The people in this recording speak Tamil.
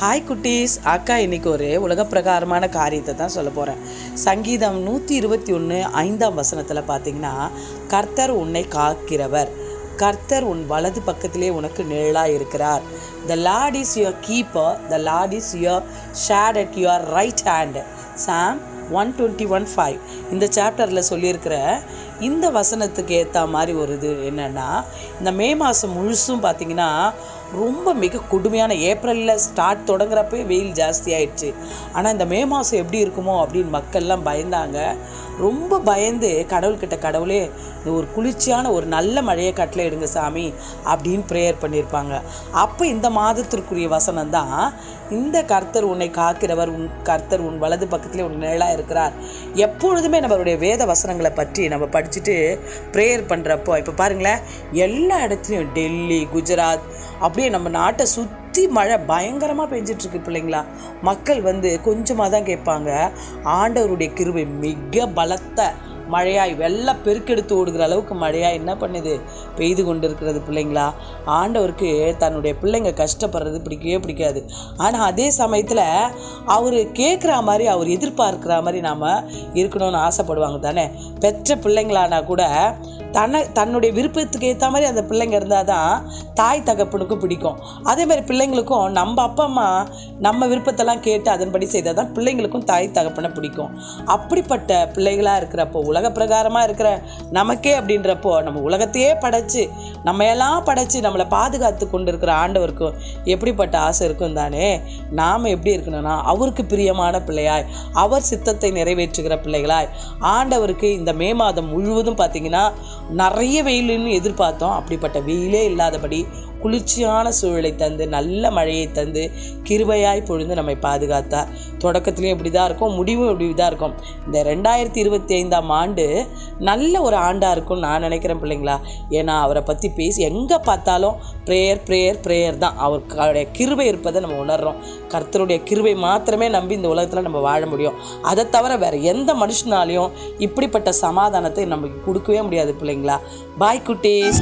ஹாய் குட்டீஸ். அக்கா இன்னைக்கு ஒரு உலகப்பிரகாரமான காரியத்தை தான் சொல்ல போகிறேன் சங்கீதம் நூற்றி இருபத்தி ஒன்று ஐந்தாம் வசனத்தில் பார்த்தீங்கன்னா கர்த்தர் உன்னை காக்கிறவர். கர்த்தர் உன் வலது பக்கத்திலே உனக்கு நிழலாக இருக்கிறார். The Lord is your keeper the Lord is your shade at your right hand psalm one twenty one five இந்த சாப்டரில் சொல்லியிருக்கிற இந்த வசனத்துக்கு ஏற்ற மாதிரி ஒரு இது என்னென்னா இந்த மே மாதம் முழுசும் பார்த்திங்கன்னா ரொம்ப மிக கொடுமையான ஏப்ரலில் ஸ்டார்ட் தொடங்குறப்பே வெயில் ஜாஸ்தி ஆயிடுச்சு. ஆனால் இந்த மே மாதம் எப்படி இருக்குமோ அப்படின்னு மக்கள்லாம் பயந்தாங்க. ரொம்ப பயந்து கடவுள்கிட்ட கடவுளே இந்த ஒரு குளிர்ச்சியான ஒரு நல்ல மழையை கட்டில் எடுங்க சாமி அப்படின்னு ப்ரேயர் பண்ணியிருப்பாங்க அப்போ இந்த மாதத்திற்குரிய வசனம் தான் இந்த கர்த்தர் உன்னை காக்கிறவர் உன் கர்த்தர் உன் வலது பக்கத்திலே உன் நிழலாக இருக்கிறார். எப்பொழுதுமே நம்மளுடைய வேத வசனங்களை பற்றி நம்ம படிச்சுட்டு ப்ரேயர் பண்ணுறப்போ இப்போ பாருங்களேன் எல்லா இடத்துலையும் டெல்லி குஜராத் அப்படியே நம்ம நாட்டை சுற்றி மழை பயங்கரமாக பெஞ்சிட்ருக்கு பிள்ளைங்களா. மக்கள் வந்து கொஞ்சமாக தான் கேட்பாங்க. ஆண்டவருடைய கிருபை மிக பலத்த மழையாய் வெள்ள பெருக்கெடுத்து ஓடுகிற அளவுக்கு மழையாய் என்ன பண்ணுது? பெய்து கொண்டு இருக்கிறது பிள்ளைங்களா. ஆண்டவருக்கு தன்னுடைய பிள்ளைங்க கஷ்டப்படுறது பிடிக்கவே பிடிக்காது. ஆனால் அதே சமயத்தில் அவர் கேட்குற மாதிரி அவர் எதிர்பார்க்குற மாதிரி நாம் இருக்கணும்னு ஆசைப்படுவாங்க தானே. பெற்ற பிள்ளைங்களானா கூட தன்னை தன்னுடைய விருப்பத்துக்கு ஏற்ற மாதிரி அந்த பிள்ளைங்க இருந்தால் தான் தாய் தகப்பனுக்கும் பிடிக்கும். அதே மாதிரி பிள்ளைங்களுக்கும் நம்ம அப்பா அம்மா நம்ம விருப்பத்தெல்லாம் கேட்டு அதன்படி செய்தால் தான் பிள்ளைங்களுக்கும் தாய் தகப்பனை பிடிக்கும். அப்படிப்பட்ட பிள்ளைகளாக இருக்கிறப்போ உலக பிரகாரமாக இருக்கிற நமக்கே அப்படின்றப்போ நம்ம உலகத்தையே படைச்சு நம்ம எல்லாம் படைச்சு நம்மளை பாதுகாத்து கொண்டு இருக்கிற ஆண்டவருக்கும் எப்படிப்பட்ட ஆசை இருக்கும் தானே? நாம் எப்படி இருக்கணும்னா அவருக்கு பிரியமான பிள்ளையாய் அவர் சித்தத்தை நிறைவேற்றுகிற பிள்ளைகளாய் ஆண்டவருக்கு இந்த மே மாதம் முழுவதும் பார்த்திங்கன்னா நிறைய வெயிலுன்னு எதிர்பார்த்தோம். அப்படிப்பட்ட வெயிலே இல்லாதபடி குளிர்ச்சியான சூழலை தந்து நல்ல மழையை தந்து கிருபையாய் பொழுது நம்மை பாதுகாத்தார். தொடக்கத்துலேயும் இப்படி தான் இருக்கும் முடிவும் இப்படி தான் இருக்கும். இந்த ரெண்டாயிரத்தி இருபத்தி ஐந்தாம் ஆண்டு நல்ல ஒரு ஆண்டாக இருக்கும்னு நான் நினைக்கிறேன் பிள்ளைங்களா. ஏன்னா அவரை பற்றி பேசி எங்கே பார்த்தாலும் ப்ரேயர் ப்ரேயர் ப்ரேயர் தான். அவருடைய கிருபை இருப்பதை நம்ம உணர்கிறோம் கர்த்தருடைய கிருபை மாத்திரமே நம்பி இந்த உலகத்தில் நம்ம வாழ முடியும். அதை தவிர வேறு எந்த மனுஷனாலையும் இப்படிப்பட்ட சமாதானத்தை நமக்கு கொடுக்கவே முடியாது பிள்ளைங்க பிள்ளைங்களா பாய் குட்டீஸ்.